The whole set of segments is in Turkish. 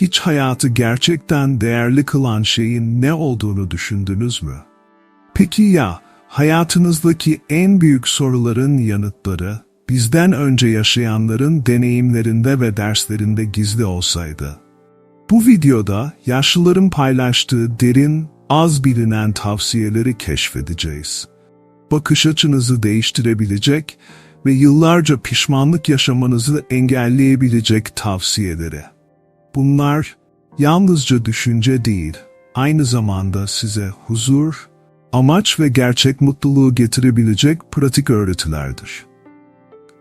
Hiç hayatı gerçekten değerli kılan şeyin ne olduğunu düşündünüz mü? Peki ya hayatınızdaki en büyük soruların yanıtları bizden önce yaşayanların deneyimlerinde ve derslerinde gizli olsaydı? Bu videoda yaşlıların paylaştığı derin, az bilinen tavsiyeleri keşfedeceğiz. Bakış açınızı değiştirebilecek ve yıllarca pişmanlık yaşamanızı engelleyebilecek tavsiyeleri. Bunlar yalnızca düşünce değil, aynı zamanda size huzur, amaç ve gerçek mutluluğu getirebilecek pratik öğretilerdir.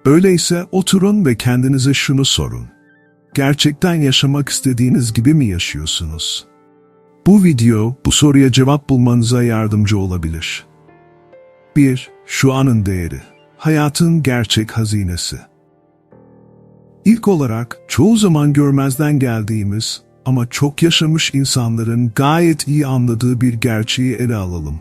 Öyleyse oturun ve kendinize şunu sorun. Gerçekten yaşamak istediğiniz gibi mi yaşıyorsunuz? Bu video bu soruya cevap bulmanıza yardımcı olabilir. 1. Şu anın değeri. Hayatın gerçek hazinesi. İlk olarak çoğu zaman görmezden geldiğimiz ama çok yaşamış insanların gayet iyi anladığı bir gerçeği ele alalım.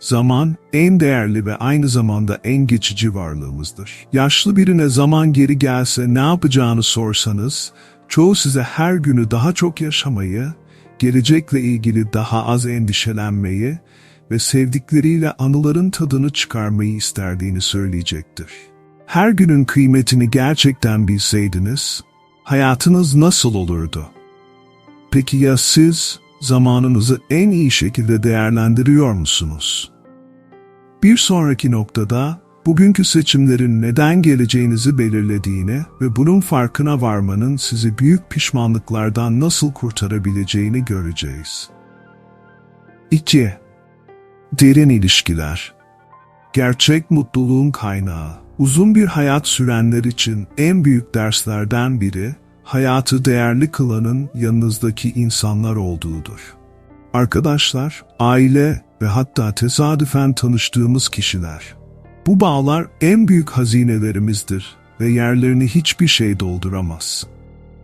Zaman en değerli ve aynı zamanda en geçici varlığımızdır. Yaşlı birine zaman geri gelse ne yapacağını sorsanız, çoğu size her günü daha çok yaşamayı, gelecekle ilgili daha az endişelenmeyi ve sevdikleriyle anıların tadını çıkarmayı isterdiğini söyleyecektir. Her günün kıymetini gerçekten bilseydiniz, hayatınız nasıl olurdu? Peki ya siz zamanınızı en iyi şekilde değerlendiriyor musunuz? Bir sonraki noktada bugünkü seçimlerin neden geleceğinizi belirlediğini ve bunun farkına varmanın sizi büyük pişmanlıklardan nasıl kurtarabileceğini göreceğiz. 2. Derin ilişkiler Gerçek mutluluğun kaynağı. Uzun bir hayat sürenler için en büyük derslerden biri, hayatı değerli kılanın yanınızdaki insanlar olduğudur. Arkadaşlar, aile ve hatta tesadüfen tanıştığımız kişiler. Bu bağlar en büyük hazinelerimizdir ve yerlerini hiçbir şey dolduramaz.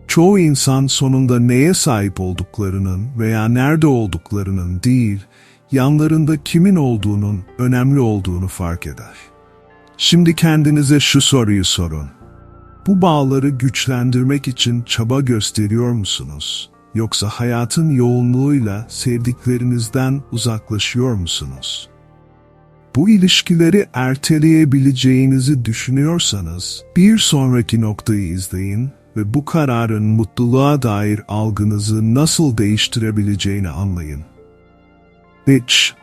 Çoğu insan sonunda neye sahip olduklarının veya nerede olduklarının değil, yanlarında kimin olduğunun önemli olduğunu fark eder. Şimdi kendinize şu soruyu sorun. Bu bağları güçlendirmek için çaba gösteriyor musunuz? Yoksa hayatın yoğunluğuyla sevdiklerinizden uzaklaşıyor musunuz? Bu ilişkileri erteleyebileceğinizi düşünüyorsanız bir sonraki noktayı izleyin ve bu kararın mutluluğa dair algınızı nasıl değiştirebileceğini anlayın. 3.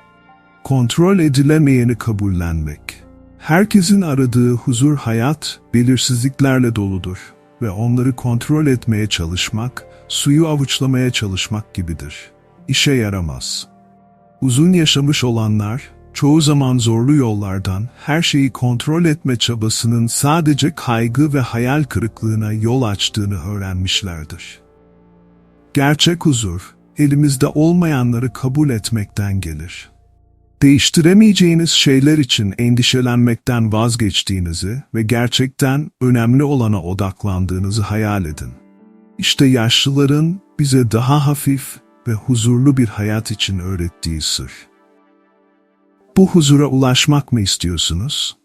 Kontrol edilemeyeni kabullenmek. Herkesin aradığı huzur hayat belirsizliklerle doludur ve onları kontrol etmeye çalışmak, suyu avuçlamaya çalışmak gibidir. İşe yaramaz. Uzun yaşamış olanlar, çoğu zaman zorlu yollardan her şeyi kontrol etme çabasının sadece kaygı ve hayal kırıklığına yol açtığını öğrenmişlerdir. Gerçek huzur, elimizde olmayanları kabul etmekten gelir. Değiştiremeyeceğiniz şeyler için endişelenmekten vazgeçtiğinizi ve gerçekten önemli olana odaklandığınızı hayal edin. İşte yaşlıların bize daha hafif ve huzurlu bir hayat için öğrettiği sır. Bu huzura ulaşmak mı istiyorsunuz?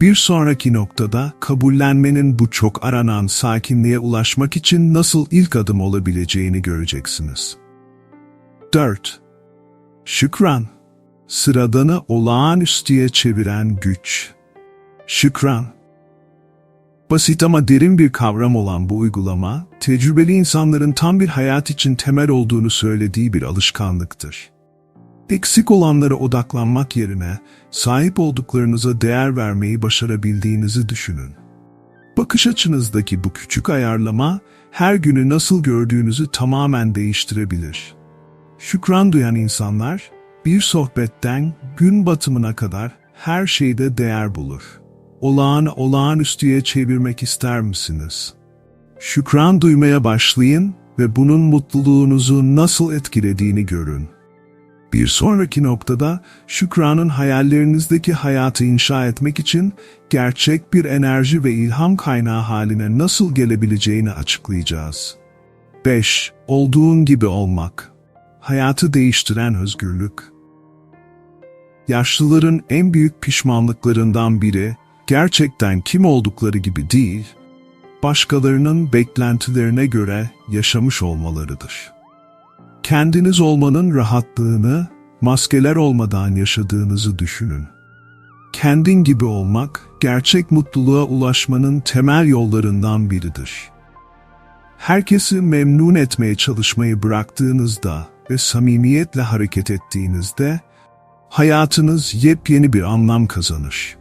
Bir sonraki noktada kabullenmenin bu çok aranan sakinliğe ulaşmak için nasıl ilk adım olabileceğini göreceksiniz. 4. Şükran Sıradanı olağanüstüye çeviren güç. Şükran Basit ama derin bir kavram olan bu uygulama, tecrübeli insanların tam bir hayat için temel olduğunu söylediği bir alışkanlıktır. Eksik olanlara odaklanmak yerine sahip olduklarınıza değer vermeyi başarabildiğinizi düşünün. Bakış açınızdaki bu küçük ayarlama her günü nasıl gördüğünüzü tamamen değiştirebilir. Şükran duyan insanlar bir sohbetten gün batımına kadar her şeyde değer bulur. Olağan olağanüstüye çevirmek ister misiniz? Şükran duymaya başlayın ve bunun mutluluğunuzu nasıl etkilediğini görün. Bir sonraki noktada şükranın hayallerinizdeki hayatı inşa etmek için gerçek bir enerji ve ilham kaynağı haline nasıl gelebileceğini açıklayacağız. 5. Olduğun gibi olmak. Hayatı değiştiren özgürlük. Yaşlıların en büyük pişmanlıklarından biri gerçekten kim oldukları gibi değil, başkalarının beklentilerine göre yaşamış olmalarıdır. Kendiniz olmanın rahatlığını maskeler olmadan yaşadığınızı düşünün. Kendin gibi olmak, gerçek mutluluğa ulaşmanın temel yollarından biridir. Herkesi memnun etmeye çalışmayı bıraktığınızda ve samimiyetle hareket ettiğinizde, hayatınız yepyeni bir anlam kazanır.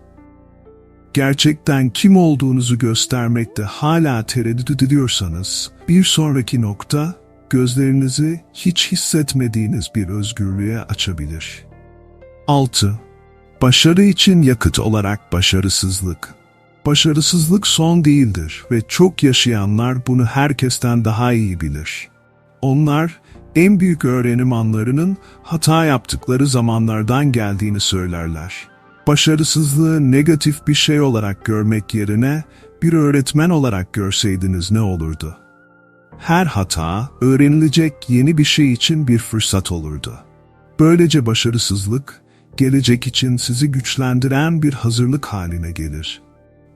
Gerçekten kim olduğunuzu göstermekte hala tereddüt ediyorsanız, bir sonraki nokta, gözlerinizi hiç hissetmediğiniz bir özgürlüğe açabilir. 6. Başarı için yakıt olarak başarısızlık. Başarısızlık son değildir ve çok yaşayanlar bunu herkesten daha iyi bilir. Onlar en büyük öğrenim anlarının hata yaptıkları zamanlardan geldiğini söylerler. Başarısızlığı negatif bir şey olarak görmek yerine bir öğretmen olarak görseydiniz ne olurdu? Her hata öğrenilecek yeni bir şey için bir fırsat olurdu. Böylece başarısızlık gelecek için sizi güçlendiren bir hazırlık haline gelir.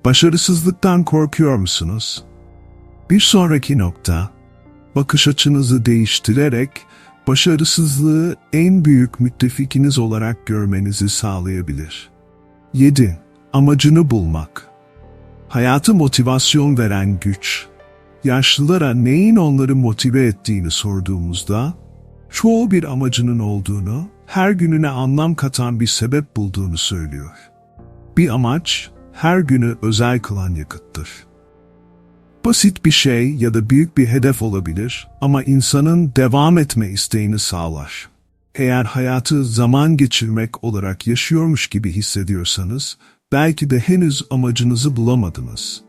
Başarısızlıktan korkuyor musunuz? Bir sonraki nokta, bakış açınızı değiştirerek başarısızlığı en büyük müttefikiniz olarak görmenizi sağlayabilir. 7. Amacını bulmak. Hayatı motivasyon veren güç. Yaşlılara neyin onları motive ettiğini sorduğumuzda, çoğu bir amacının olduğunu, her gününe anlam katan bir sebep bulduğunu söylüyor. Bir amaç, her günü özel kılan yakıttır. Basit bir şey ya da büyük bir hedef olabilir ama insanın devam etme isteğini sağlar. Eğer hayatı zaman geçirmek olarak yaşıyormuş gibi hissediyorsanız, belki de henüz amacınızı bulamadınız.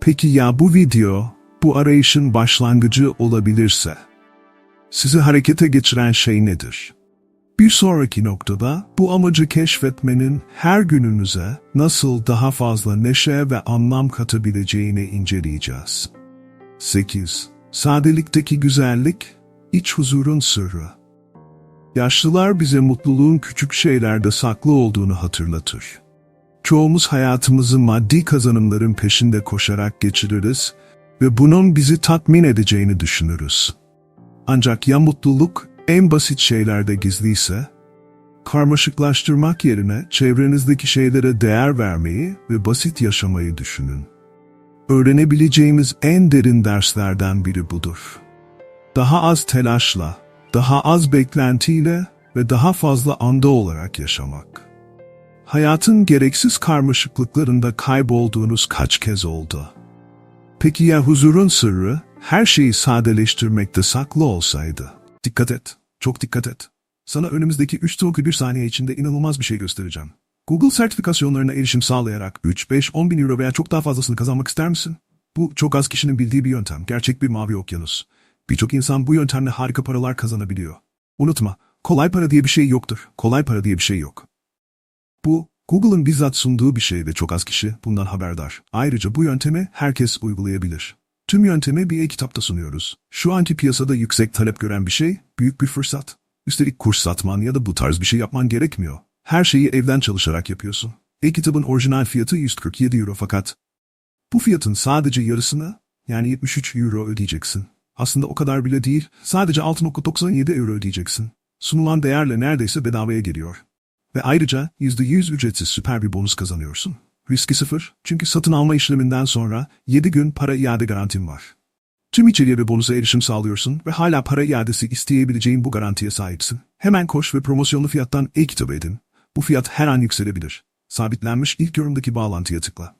Peki ya bu video, bu arayışın başlangıcı olabilirse? Sizi harekete geçiren şey nedir? Bir sonraki noktada bu amacı keşfetmenin her gününüze nasıl daha fazla neşe ve anlam katabileceğini inceleyeceğiz. 8. Sadelikteki güzellik, iç huzurun sırrı. Yaşlılar bize mutluluğun küçük şeylerde saklı olduğunu hatırlatır. Çoğumuz hayatımızı maddi kazanımların peşinde koşarak geçiririz ve bunun bizi tatmin edeceğini düşünürüz. Ancak ya mutluluk en basit şeylerde gizliyse, karmaşıklaştırmak yerine çevrenizdeki şeylere değer vermeyi ve basit yaşamayı düşünün. Öğrenebileceğimiz en derin derslerden biri budur. Daha az telaşla, daha az beklentiyle ve daha anda anda olarak yaşamak. Hayatın gereksiz karmaşıklıklarında kaybolduğunuz kaç kez oldu? Peki ya huzurun sırrı her şeyi sadeleştirmekte saklı olsaydı? Dikkat et, çok dikkat et. Sana önümüzdeki 3 1 saniye içinde inanılmaz bir şey göstereceğim. Google sertifikasyonlarına erişim sağlayarak 3, 5, 10 bin euro veya çok daha fazlasını kazanmak ister misin? Bu çok az kişinin bildiği bir yöntem. Gerçek bir mavi okyanus. Birçok insan bu yöntemle harika paralar kazanabiliyor. Unutma, kolay para diye bir şey yoktur. Kolay para diye bir şey yok. Bu, Google'ın bizzat sunduğu bir şey ve çok az kişi bundan haberdar. Ayrıca bu yöntemi herkes uygulayabilir. Tüm yöntemi bir e-kitapta sunuyoruz. Şu anki piyasada yüksek talep gören bir şey, büyük bir fırsat. Üstelik kurs satman ya da bu tarz bir şey yapman gerekmiyor. Her şeyi evden çalışarak yapıyorsun. E-kitabın orijinal fiyatı 147 euro fakat bu fiyatın sadece yarısını yani 73 euro ödeyeceksin. Aslında o kadar bile değil, sadece 6.97 euro ödeyeceksin. Sunulan değerle neredeyse bedavaya geliyor. Ve ayrıca %100 ücretsiz süper bir bonus kazanıyorsun. Riski sıfır çünkü satın alma işleminden sonra 7 gün para iade garantim var. Tüm içeriye ve bonusa erişim sağlıyorsun ve hala para iadesi isteyebileceğin bu garantiye sahipsin. Hemen koş ve promosyonlu fiyattan e-kitabı edin. Bu fiyat her an yükselebilir. Sabitlenmiş ilk yorumdaki bağlantıya tıkla.